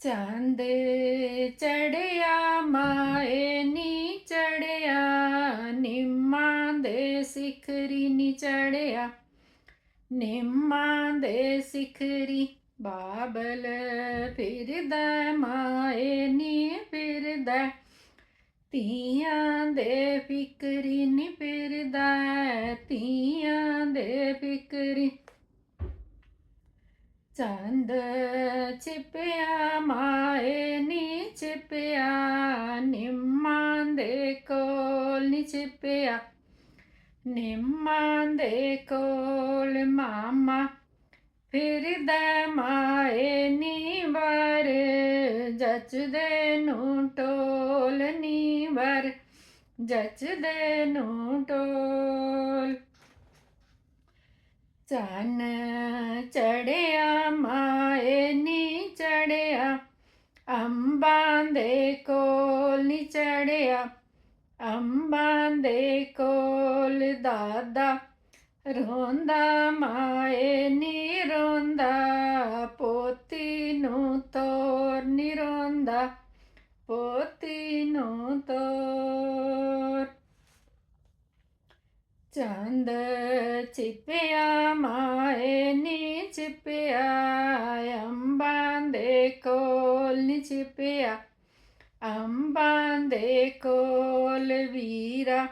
ਚੰਦ ਚੜਿਆ, ਮਾਏ ਨੀ ਚੜਿਆ, ਨਿੰਮਾਂ ਦੇ ਸਿਖਰੀ ਨੀ ਚੜਿਆ। ਨਿੰਮਾਂ ਦੇ ਸਿਖਰੀ ਬਾਬਲ ਫਿਰਦਾ, ਮਾਏ ਨੀ ਫਿਰਦਾ। ਤੀਆਂ ਦੇ ਫਿਕਰੀ ਨੀ ਫਿਰਦਾ ਤੀਆਂ ਦੇ ਫਿਕਰੀ ਚੰਦ ਛਿਪਿਆ ਮਾਏ ਨੀ ਛਿਪਿਆ ਨਿੰਮਾਂ ਦੇ ਕੋਲ ਨੀ ਛਿਪਿਆ ਨਿੰਮਾਂ ਦੇ ਕੋਲ ਮਾਮਾ ਫਿਰਦਾ ਮਾਏ ਨੀ ਵਰ ਜਚਦੇ ਨੂੰ ਟੋਲ ਨੀ ਵਰ ਜਚਦੇ ਨੂੰ ਟੋਲ ਚੰਨ ਚੜਿਆ, ਮਾਏ ਨੀ ਚੜਿਆ, ਅੰਬਾਂ ਦੇ ਕੋਲ ਨੀ ਚੜਿਆ, ਅੰਬਾਂ ਦੇ ਕੋਲ ਦਾਦਾ ਰੋਂਦਾ, ਮਾਏ ਨੀ ਰੋਂਦਾ, ਪੋਤੀ ਨੂੰ ਤੋਰ ਨੀ ਰੋਂਦਾ, ਪੋਤੀ ਨੂੰ ਤੋਰ। ਚੰਦ ਛਿਪਿਆ ਮਾਏ ਨੀ ਛਿਪਿਆ ਅੰਬਾਂ ਦੇ ਕੋਲ ਨੀ ਛਿਪਿਆ ਅੰਬਾਂ ਦੇ ਕੋਲ ਵੀਰਾ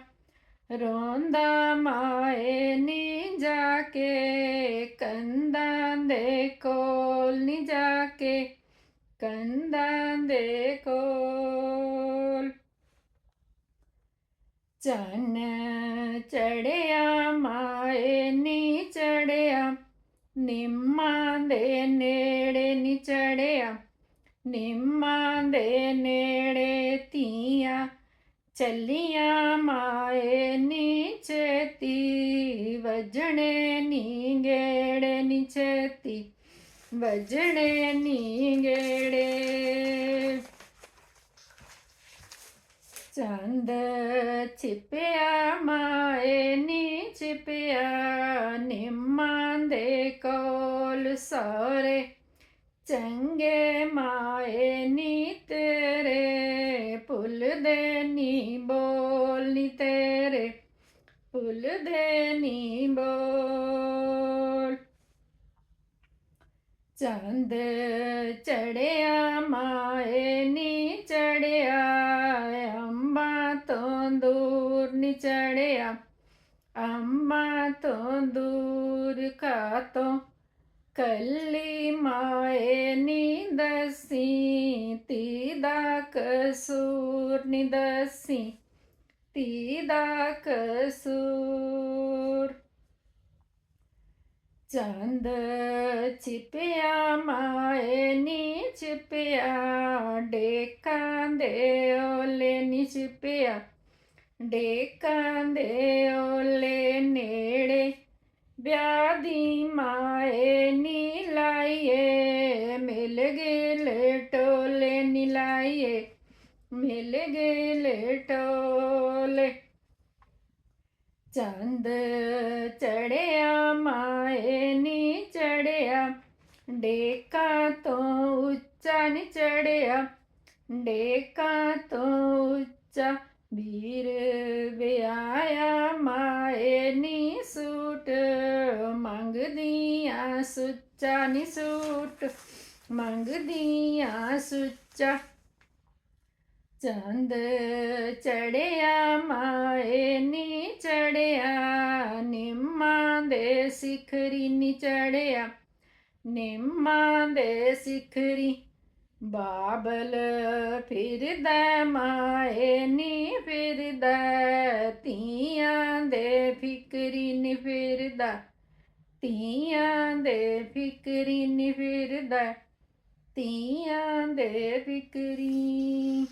ਰੋਂਦਾ ਮਾਏ ਨੀ ਜਾ ਕੇ ਕੰਦਾਂ ਦੇ ਕੋਲ ਨੀ ਚੜਿਆ, ਮਾਏ ਨੀ ਚੜਿਆ। ਨਿੰਮਾਂ ਦੇ ਨੇੜੇ ਨੀ ਚੜਿਆ। ਨਿੰਮਾਂ ਦੇ ਨੇੜੇ ਧੀਆਂ ਚੱਲੀਆਂ, ਮਾਏ ਨੀ ਚੇਤੀ ਵਜਣੇ ਨੀ ਗੇੜੇ ਨੀ ਚੇਤੀ ਵਜਣੇ ਨੀ ਗੇੜੇ। ਚੰਦ ਛਿਪਿਆ ਮਾਏ ਨੀ ਛਿਪਿਆ ਨਿੰਮਾਂ ਦੇ ਕੋਲ ਸਾਰੇ ਚੰਗੇ ਮਾਏ ਨੀ ਤੇਰੇ ਭੁੱਲਦੇ ਨੀ ਬੋਲ ਨੀ ਤੇਰੇ ਭੁੱਲਦੇ ਨੀ ਬੋਲ। ਚੰਦ ਚੜਿਆ, ਮਾਏ ਨੀ ਚੜਿਆ, ਅੰਬਾਂ ਤੋਂ ਦੂਰ ਨੀ ਚੜਿਆ। ਤੋਂ ਦੂਰ ਖਾਤੋਂ ਕੱਲੀ ਮਾਏ ਨੀ ਦਸੀ ਤੀ ਦਾ ਕਸੂਰ ਨੀ ਦਸੀ ਤੀ ਦਾ ਕਸੂਰ ਚੰਦ ਚਿਪਿਆ ਮਾਏ ਨੀ ਛਿਪਿਆ ਡੇਕਾਂ ਦੇ ਓਲੇ ਨੀ ਚਿਪਿਆ ਡੇਕਾਂ ਦੇ ਓਲੇ ਨੇੜੇ, ਵਿਆਹ ਦੀ ਮਾਏ ਨੀ ਲਾਈਏ, ਮਿਲ ਗਏ ਟੋਲੇ ਨੀ ਲਾਈਏ, ਮਿਲ ਗਏ ਟੋਲੇ ਚੰਦ ਚੜਿਆ, ਮਾਏ ਨੀ ਚੜਿਆ, ਡੇਕਾਂ ਤੋਂ ਉੱਚਾ ਨੀ ਚੜਿਆ, ਡੇਕਾਂ ਤੋਂ ਉੱਚਾ ਵੀਰ ਵਿਆਇਆ ਮਾਏ ਨੀ ਸੂਟ, ਮੰਗਦੀਆਂ ਸੁੱਚਾ ਨੀ ਸੂਟ, ਮੰਗਦੀਆਂ ਸੁੱਚਾ। ਚੰਦ ਚੜਿਆ ਮਾਏ ਨੀ ਚੜਿਆ, ਨਿੰਮਾਂ ਦੇ ਸਿਖਰੀ ਨੀ ਚੜਿਆ, ਨਿੰਮਾਂ ਦੇ ਸਿਖਰੀ। ਬਾਬਲ ਫਿਰਦਾ ਮਾਏ ਨੀ ਫਿਰਦਾ ਤੀਆਂ ਦੇ ਫਿਕਰੀ ਨੀ ਫਿਰਦਾ ਤੀਆਂ ਦੇ ਫਿਕਰੀ ਨੀ ਫਿਰਦਾ ਤੀਆਂ ਦੇ ਫਿਕਰੀ